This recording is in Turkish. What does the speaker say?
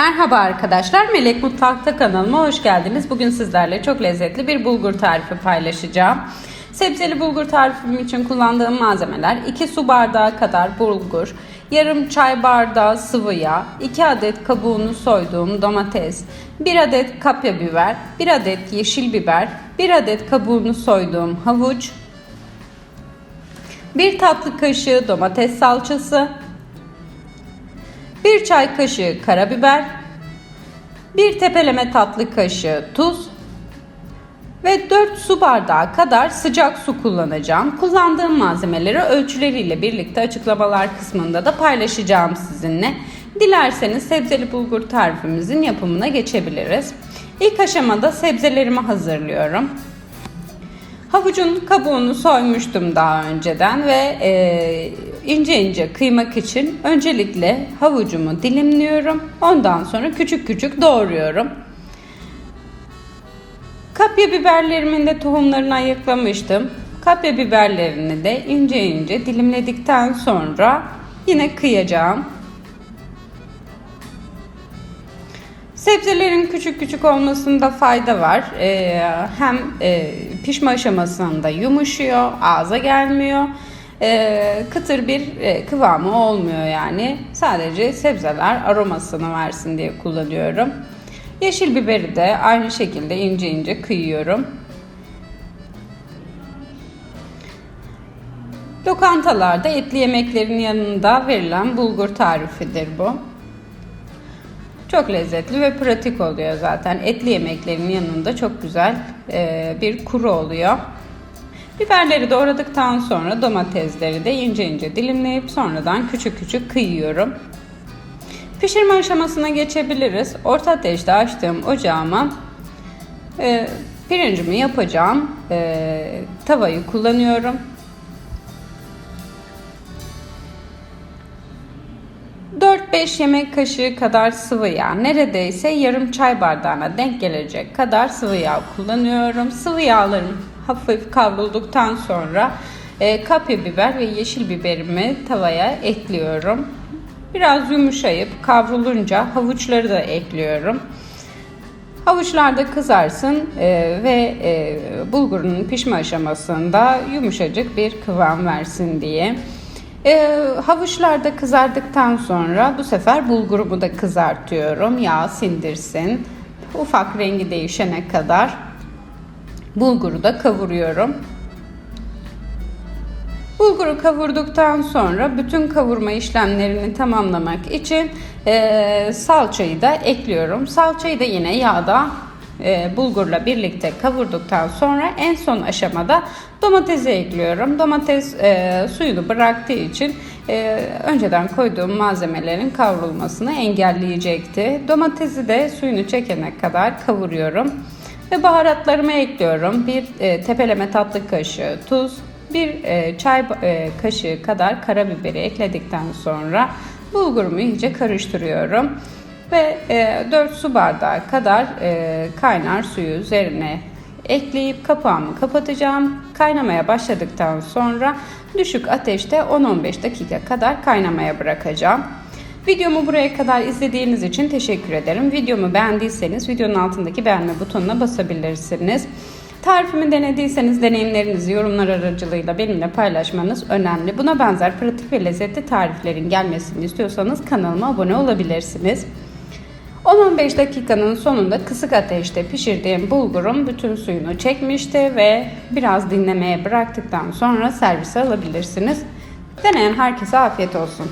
Merhaba arkadaşlar, Melek Mutfak'ta kanalıma hoş geldiniz. Bugün sizlerle çok lezzetli bir bulgur tarifi paylaşacağım. Sebzeli bulgur tarifim için kullandığım malzemeler 2 su bardağı kadar bulgur, yarım çay bardağı sıvı yağ, 2 adet kabuğunu soyduğum domates, 1 adet kapya biber, 1 adet yeşil biber, 1 adet kabuğunu soyduğum havuç, 1 tatlı kaşığı domates salçası, 1 çay kaşığı karabiber, 1 tepeleme tatlı kaşığı tuz ve 4 su bardağı kadar sıcak su kullanacağım. Kullandığım malzemeleri ölçüleriyle birlikte açıklamalar kısmında da paylaşacağım sizinle. Dilerseniz sebzeli bulgur tarifimizin yapımına geçebiliriz. İlk aşamada sebzelerimi hazırlıyorum. Havucun kabuğunu soymuştum daha önceden ve e, ince ince kıymak için öncelikle havucumu dilimliyorum. Ondan sonra küçük küçük doğruyorum. Kapya biberlerimin de tohumlarını ayıklamıştım. Kapya biberlerini de ince ince dilimledikten sonra yine kıyacağım. Sebzelerin küçük küçük olmasında fayda var. Ee, hem e, pişme aşamasında yumuşuyor, ağza gelmiyor. Ee, kıtır bir e, kıvamı olmuyor yani. Sadece sebzeler aromasını versin diye kullanıyorum. Yeşil biberi de aynı şekilde ince ince kıyıyorum. Lokantalarda etli yemeklerin yanında verilen bulgur tarifidir bu. Çok lezzetli ve pratik oluyor zaten. Etli yemeklerin yanında çok güzel e, bir kuru oluyor. Biberleri doğradıktan sonra domatesleri de ince ince dilimleyip sonradan küçük küçük kıyıyorum. Pişirme aşamasına geçebiliriz. Orta ateşte açtığım ocağıma e, pirincimi yapacağım. E, tavayı kullanıyorum. 4-5 yemek kaşığı kadar sıvı yağ, neredeyse yarım çay bardağına denk gelecek kadar sıvı yağ kullanıyorum. Sıvı yağlarım hafif kavrulduktan sonra e, kapya biber ve yeşil biberimi tavaya ekliyorum. Biraz yumuşayıp kavrulunca havuçları da ekliyorum. Havuçlar da kızarsın e, ve e, bulgurun pişme aşamasında yumuşacık bir kıvam versin diye. E, havuçlar da kızardıktan sonra bu sefer bulgurumu da kızartıyorum. Yağ sindirsin. Ufak rengi değişene kadar bulguru da kavuruyorum. Bulguru kavurduktan sonra bütün kavurma işlemlerini tamamlamak için e, salçayı da ekliyorum. Salçayı da yine yağda e, bulgurla birlikte kavurduktan sonra en son aşamada domatesi ekliyorum. Domates e, suyunu bıraktığı için e, önceden koyduğum malzemelerin kavrulmasını engelleyecekti. Domatesi de suyunu çekene kadar kavuruyorum. Ve baharatlarımı ekliyorum. Bir e, tepeleme tatlı kaşığı tuz, bir e, çay e, kaşığı kadar karabiberi ekledikten sonra bulgurumu iyice karıştırıyorum. Ve e, 4 su bardağı kadar e, kaynar suyu üzerine ekleyip kapağımı kapatacağım. Kaynamaya başladıktan sonra düşük ateşte 10-15 dakika kadar kaynamaya bırakacağım. Videomu buraya kadar izlediğiniz için teşekkür ederim. Videomu beğendiyseniz videonun altındaki beğenme butonuna basabilirsiniz. Tarifimi denediyseniz deneyimlerinizi yorumlar aracılığıyla benimle paylaşmanız önemli. Buna benzer pratik ve lezzetli tariflerin gelmesini istiyorsanız kanalıma abone olabilirsiniz. 10-15 dakikanın sonunda kısık ateşte pişirdiğim bulgurum bütün suyunu çekmişti ve biraz dinlemeye bıraktıktan sonra servise alabilirsiniz. Deneyen herkese afiyet olsun.